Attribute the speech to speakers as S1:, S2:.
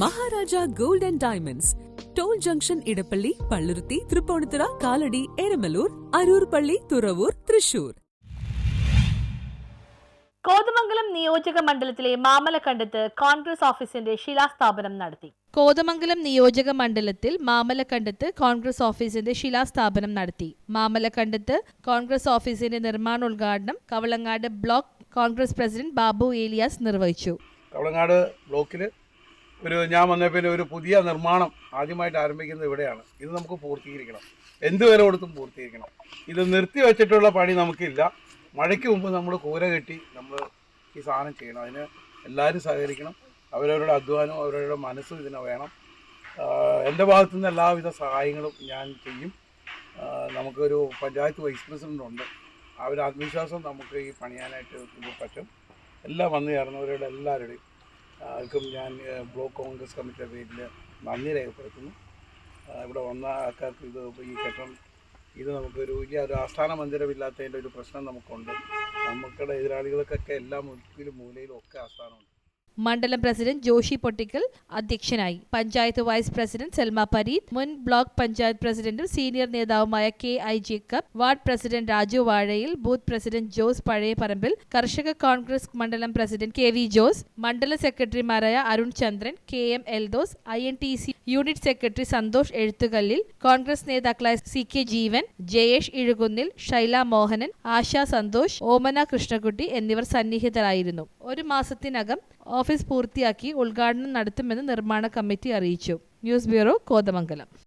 S1: Maharaja gold and diamonds. Toll junction Edappally Palluruthy Tripunithura Kalady Eramalloor Aroor Palli Thuravoor Thrissur.
S2: Kothamangalam നിയോജക മണ്ഡലത്തിലെ മാമലക്കണ്ടത്ത് കോൺഗ്രസ് ഓഫീസിന്റെ ശിലാസ്ഥാപനം നടത്തി.
S3: കോതമംഗലം നിയോജക മണ്ഡലത്തിൽ മാമലക്കണ്ടത്ത് കോൺഗ്രസ് ഓഫീസിന്റെ ശിലാസ്ഥാപനം നടത്തി. മാമലക്കണ്ടത്ത് കോൺഗ്രസ് ഓഫീസിന്റെ നിർമ്മാണോദ്ഘാടനം കവളങ്ങാട് ബ്ലോക്ക് കോൺഗ്രസ് പ്രസിഡന്റ് ബാബു ഏലിയാസ് നിർവഹിച്ചു.
S4: കവളങ്ങാട് ബ്ലോക്കിൽ ഒരു ഞാൻ വന്ന പിന്നെ ഒരു പുതിയ നിർമ്മാണം ആദ്യമായിട്ട് ആരംഭിക്കുന്നത് ഇവിടെയാണ്. ഇത് നമുക്ക് പൂർത്തീകരിക്കണം. എന്ത് വില കൊടുത്തും പൂർത്തീകരിക്കണം. ഇത് നിർത്തി വെച്ചിട്ടുള്ള പണി നമുക്കില്ല. മഴയ്ക്ക് മുമ്പ് നമ്മൾ കൂര കെട്ടി നമ്മൾ ഈ സാധനം ചെയ്യണം. അതിന് എല്ലാവരും സഹകരിക്കണം. അവരവരുടെ അധ്വാനവും അവരവരുടെ മനസ്സും ഇതിന് വേണം. എന്റെ ഭാഗത്തു നിന്ന് എല്ലാവിധ സഹായങ്ങളും ഞാൻ ചെയ്യും. നമുക്കൊരു പഞ്ചായത്ത് വൈസ് പ്രസിഡന്റ് ഉണ്ട് ആ ആത്മവിശ്വാസം നമുക്ക് ഈ പണിയാനായിട്ട് പറ്റും. എല്ലാം വന്നു ചേർന്നവരുടെ എല്ലാവരുടെയും ആർക്കും ഞാൻ ബ്ലോക്ക് കോൺഗ്രസ് കമ്മിറ്റിയുടെ പേരിൽ നന്ദി രേഖപ്പെടുത്തുന്നു. ഇവിടെ വന്ന ആൾക്കാർക്ക് ഇത് ഈ ഘട്ടം ഇത് നമുക്കൊരു വലിയ ഒരു ആസ്ഥാന മന്ദിരമില്ലാത്തതിന്റെ ഒരു പ്രശ്നം നമുക്കുണ്ട്. നമുക്കുടെ എതിരാളികൾക്കൊക്കെ എല്ലാ മുക്കിലും മൂലയിലും ഒക്കെ ആസ്ഥാനമുണ്ട്.
S3: മണ്ഡലം പ്രസിഡന്റ് ജോഷി പൊട്ടിക്കൽ അധ്യക്ഷനായി. പഞ്ചായത്ത് വൈസ് പ്രസിഡന്റ് സെൽമ പരീദ് മുൻ ബ്ലോക്ക് പഞ്ചായത്ത് പ്രസിഡന്റും സീനിയർ നേതാവുമായ K I Jacob ward president Raju Vazhayil booth president Jose Pazhayaparambil കർഷക കോൺഗ്രസ് മണ്ഡലം പ്രസിഡന്റ് കെ വി ജോസ് മണ്ഡല സെക്രട്ടറിമാരായ Arun Chandran K M Eldhose I N T C unit secretary Santhosh Ezhuthukallil Congress നേതാക്കളായ C K Jeevan Jayesh Izhukunnil Shaila Mohanan Asha Santhosh Omana Krishnakutty എന്നിവർ സന്നിഹിതരായിരുന്നു. ഒരു മാസത്തിനകം ഓഫീസ് പൂർത്തിയാക്കി ഉദ്ഘാടനം നടത്തുമെന്ന് നിർമ്മാണ കമ്മിറ്റി അറിയിച്ചു. News bureau Kothamangalam.